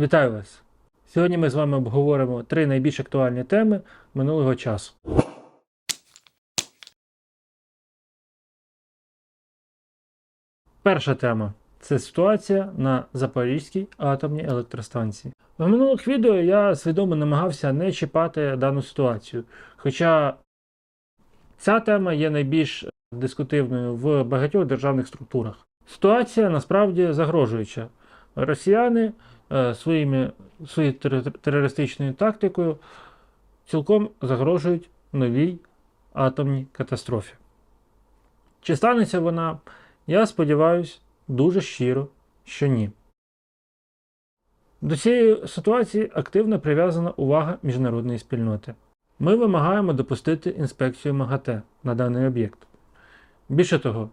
Вітаю вас! Сьогодні ми з вами обговоримо три найбільш актуальні теми минулого часу. Перша тема це ситуація на Запорізькій атомній електростанції. В минулих відео я свідомо намагався не чіпати дану ситуацію, хоча ця тема є найбільш дискутивною в багатьох державних структурах. Ситуація насправді загрожуюча. Росіяни своїми, своєю терористичною тактикою цілком загрожують новій атомній катастрофі. Чи станеться вона? Я сподіваюся, дуже щиро, що ні. До цієї ситуації активно прив'язана увага міжнародної спільноти. Ми вимагаємо допустити інспекцію МАГАТЕ на даний об'єкт. Більше того,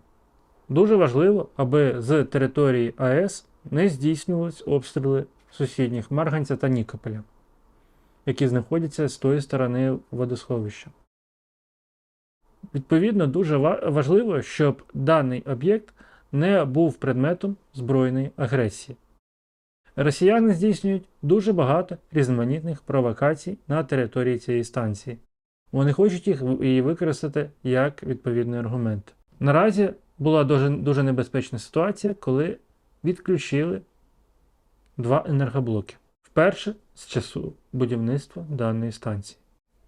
дуже важливо, аби з території АЕС не здійснювались обстріли сусідніх Марганця та Нікополя, які знаходяться з тої сторони водосховища. Відповідно, дуже важливо, щоб даний об'єкт не був предметом збройної агресії. Росіяни здійснюють дуже багато різноманітних провокацій на території цієї станції. Вони хочуть їх її використати як відповідний аргумент. Наразі була дуже, дуже небезпечна ситуація, коли відключили два енергоблоки. Вперше з часу будівництва даної станції.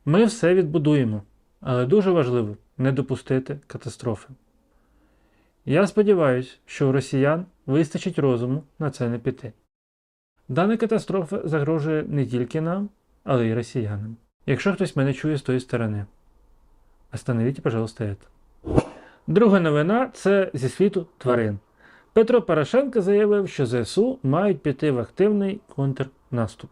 Ми все відбудуємо, але дуже важливо не допустити катастрофи. Я сподіваюся, що у росіян вистачить розуму на це не піти. Дана катастрофа загрожує не тільки нам, але й росіянам. Якщо хтось мене чує з тої сторони, остановіть, пожалуйста, это. Друга новина це зі світу тварин. Петро Порошенко заявив, що ЗСУ мають піти в активний контрнаступ.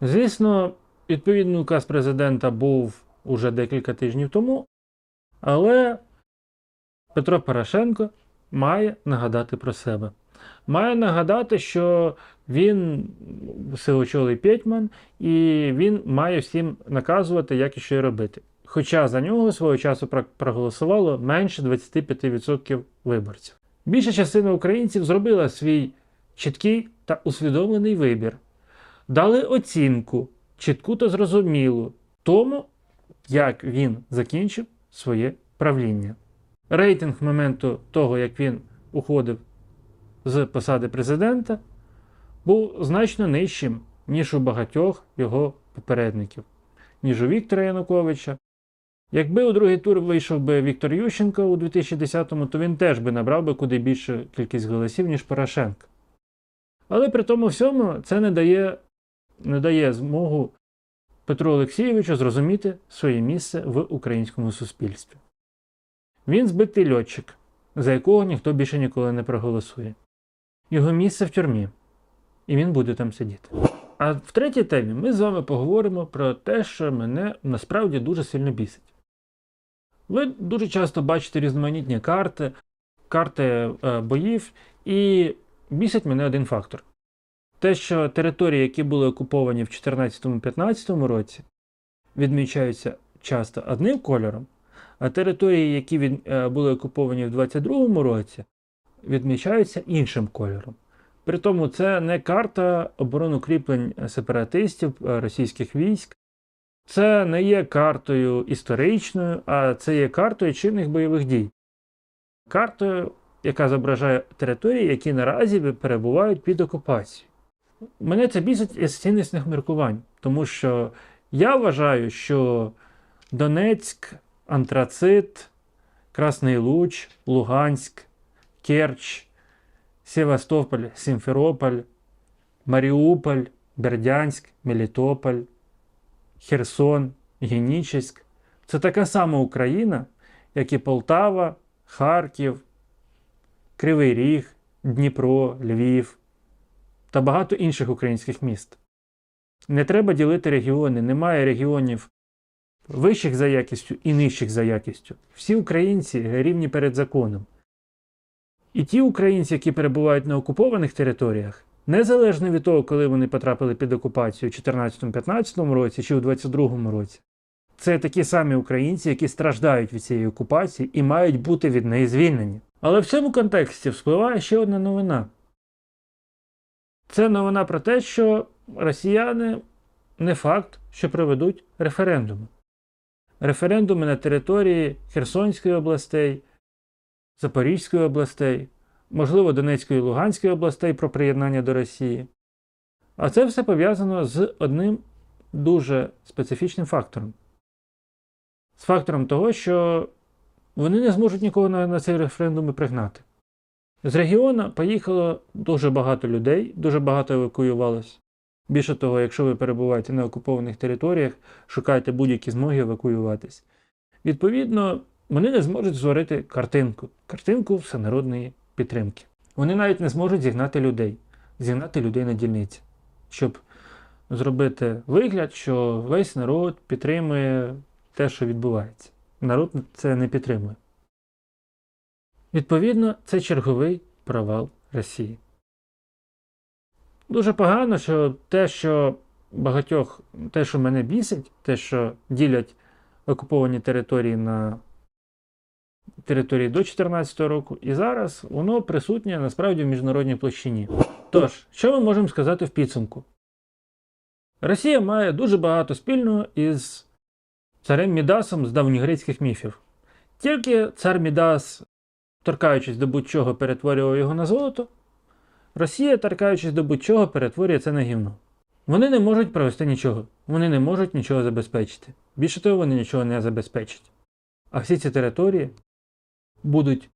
Звісно, відповідний указ президента був уже декілька тижнів тому, але Петро Порошенко має нагадати про себе. Має нагадати, що він силочолий Пєтьман, і він має всім наказувати, як і що робити. Хоча за нього свого часу проголосувало менше 25% виборців. Більша частина українців зробила свій чіткий та усвідомлений вибір, дали оцінку, чітку та зрозумілу тому, як він закінчив своє правління. Рейтинг моменту того, як він уходив з посади президента, був значно нижчим, ніж у багатьох його попередників, ніж у Віктора Януковича. Якби у другий тур вийшов би Віктор Ющенко у 2010-му, то він теж би набрав би куди більшу кількість голосів, ніж Порошенко. Але при тому всьому це не дає, не дає змогу Петру Олексійовичу зрозуміти своє місце в українському суспільстві. Він збитий льотчик, за якого ніхто більше ніколи не проголосує. Його місце в тюрмі, і він буде там сидіти. А в третій темі ми з вами поговоримо про те, що мене насправді дуже сильно бісить. Ви дуже часто бачите різноманітні карти, карти е, боїв, і бісить мене один фактор. Те, що території, які були окуповані в 2014-2015 році, відмічаються часто одним кольором, а території, які від, е, були окуповані в 2022 році, відмічаються іншим кольором. При тому це не карта оборонукріплень сепаратистів е, російських військ, це не є картою історичною, а це є картою чинних бойових дій. Картою, яка зображає території, які наразі перебувають під окупацією. Мене це бісить із ціннісних міркувань, тому що я вважаю, що Донецьк, Антрацит, Красний Луч, Луганськ, Керч, Севастополь, Сімферополь, Маріуполь, Бердянськ, Мелітополь, Херсон, Генічеськ це така сама Україна, як і Полтава, Харків, Кривий Ріг, Дніпро, Львів та багато інших українських міст. Не треба ділити регіони, немає регіонів вищих за якістю і нижчих за якістю. Всі українці рівні перед законом. І ті українці, які перебувають на окупованих територіях, незалежно від того, коли вони потрапили під окупацію у 2014-2015 році чи у 2022 році, це такі самі українці, які страждають від цієї окупації і мають бути від неї звільнені. Але в цьому контексті вспливає ще одна новина. Це новина про те, що росіяни не факт, що проведуть референдуми. Референдуми на території Херсонської областей, Запорізької областей, можливо, Донецької і Луганської областей про приєднання до Росії. А це все пов'язано з одним дуже специфічним фактором. З фактором того, що вони не зможуть нікого на, на цей референдум і пригнати. З регіону поїхало дуже багато людей, дуже багато евакуювалось. Більше того, якщо ви перебуваєте на окупованих територіях, шукайте будь-які змоги евакуюватись. Відповідно, вони не зможуть створити картинку, картинку всенародної підтримки. Вони навіть не зможуть зігнати людей, зігнати людей на дільниці, щоб зробити вигляд, що весь народ підтримує те, що відбувається. Народ це не підтримує. Відповідно, це черговий провал Росії. Дуже погано, що те, що багатьох, те, що мене бісить, те, що ділять окуповані території на території до 2014 року, і зараз воно присутнє насправді в міжнародній площині. Тож, що ми можемо сказати в підсумку? Росія має дуже багато спільного із царем Мідасом з давньогрецьких міфів. Тільки цар Мідас, торкаючись до будь-чого, перетворював його на золото, Росія, торкаючись до будь-чого, перетворює це на гівно. Вони не можуть провести нічого, вони не можуть нічого забезпечити. Більше того, вони нічого не забезпечать. А всі ці території будуть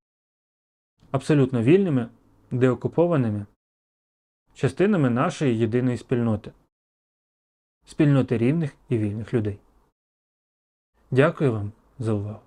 абсолютно вільними, деокупованими частинами нашої єдиної спільноти спільноти рівних і вільних людей. Дякую вам за увагу.